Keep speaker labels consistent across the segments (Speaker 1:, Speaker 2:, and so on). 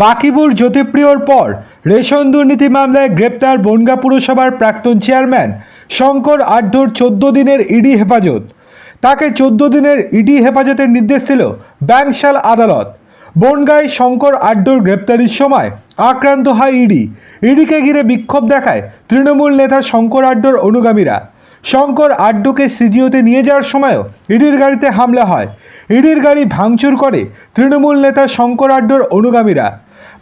Speaker 1: বাকিবুর জ্যোতিপ্রিয়র পর রেশন দুর্নীতি মামলায় গ্রেপ্তার বনগা পুরসভার প্রাক্তন চেয়ারম্যান শঙ্কর আড্ডোর চোদ্দ দিনের ইডি হেফাজত। তাকে চোদ্দ দিনের ইডি হেফাজতের নির্দেশ দিল ব্যাংশাল আদালত। বনগাঁয় শঙ্কর আড্ডোর গ্রেপ্তারির সময় আক্রান্ত হয় ইডি। ইডিকে ঘিরে বিক্ষোভ দেখায় তৃণমূল নেতা শঙ্কর আড্ডোর অনুগামীরা। শঙ্কর আড্ডুকে সিজিওতে নিয়ে যাওয়ার সময়ও ইডির গাড়িতে হামলা হয়। ইডির গাড়ি ভাঙচুর করে তৃণমূল নেতা শঙ্কর আড্ডুর অনুগামীরা।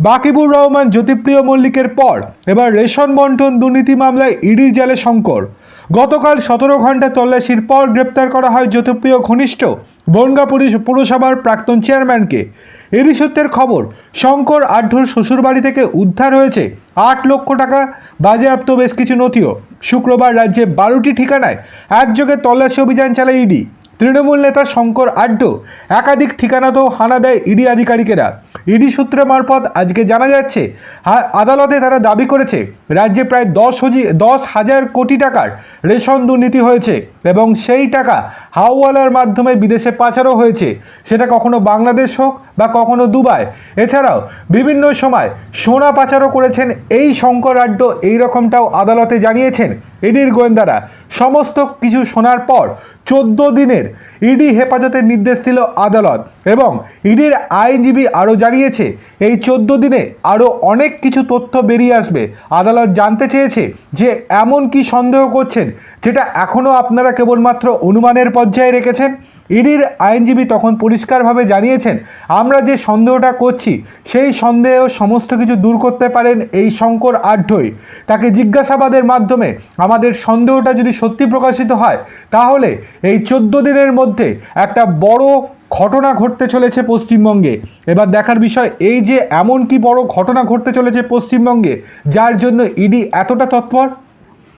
Speaker 1: বাকিবুর রহমান, জ্যোতিপ্রিয় মল্লিকের পর। এবার রেশন বন্টন দুর্নীতি মামলায় ইডির জালে শঙ্কর। গতকাল সতেরো ঘণ্টা তল্লাশির পর গ্রেপ্তার করা হয় জ্যোতিপ্রিয় ঘনিষ্ঠ বনগা পুরসভার প্রাক্তন চেয়ারম্যানকে। এরই সূত্রের খবর, শঙ্কর আঢ্যর শ্বশুরবাড়ি থেকে উদ্ধার হয়েছে আট লক্ষ টাকা, বাজেয়াপ্ত বেশ কিছু নথিও। শুক্রবার রাজ্যে বারোটি ঠিকানায় একযোগে তল্লাশি অভিযান চালায় ইডি। তৃণমূল নেতা শঙ্কর আড্ড একাধিক ঠিকানাতেও হানা দেয় ইডি আধিকারিকেরা। ইডি সূত্রে মারফত আজকে জানা যাচ্ছে আদালতে তারা দাবি করেছে, রাজ্যে প্রায় দশ হজি, দশ হাজার কোটি টাকার রেশন দুর্নীতি হয়েছে এবং সেই টাকা হাওয়ালার মাধ্যমে বিদেশে পাচারও হয়েছে। সেটা কখনো বাংলাদেশ হোক বা কখনো দুবাই। এছাড়াও বিভিন্ন সময় সোনা পাচারও করেছেন এই শঙ্কর আড্ড এই রকমটাও আদালতে জানিয়েছেন ইডির গোয়েন্দারা। সমস্ত কিছু শোনার পর চোদ্দ দিনের ইডি হেফাজতের নির্দেশ দিল আদালত এবং ইডির আইনজীবী আরও জানিয়েছে, এই চোদ্দ দিনে আরও অনেক কিছু তথ্য বেরিয়ে আসবে। আদালত জানতে চেয়েছে যে এমন কি সন্দেহ করছেন, যেটা এখনও আপনারা কেবলমাত্র অনুমানের পর্যায়ে রেখেছেন। ইডির আইনজীবী তখন পরিষ্কারভাবে জানিয়েছেন, আমরা যে সন্দেহটা করছি, সেই সন্দেহ সমস্ত কিছু দূর করতে পারেন এই শঙ্কর আঢ্যই তাকে জিজ্ঞাসাবাদের মাধ্যমে আমাদের সন্দেহটা যদি সত্যি প্রকাশিত হয়, তাহলে এই চোদ্দ দিনের মধ্যে একটা বড় ঘটনা ঘটতে চলেছে পশ্চিমবঙ্গে। এবার দেখার বিষয়, এই যে এমন কি বড় ঘটনা ঘটতে চলেছে পশ্চিমবঙ্গে, যার জন্য ইডি এতটা তৎপর?